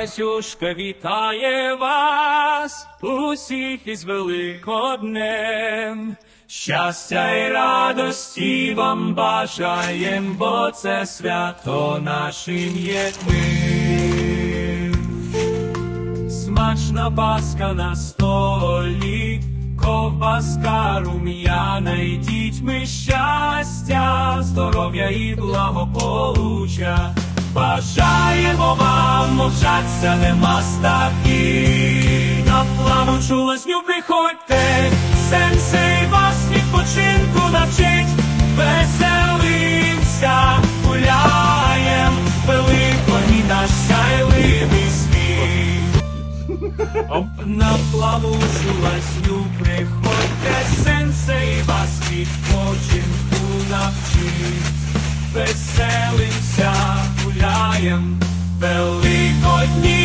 Васюшка вітає вас, усіх із Великоднем. Щастя й радості вам бажаєм, бо це свято нашим є ми. Смачна паска на столі, ковбаска рум'яна і дітьми щастя, здоров'я і благополуччя. Бажаємо вам, мовчаться нема стаки. На плаву чулосню приходьте, сенсей вас відпочинку навчить, веселимся, гуляєм, великий наш сяйливий світ. На плаву ласню приходьте, сенсей вас відпочинку навчить. Веселимся, Великодні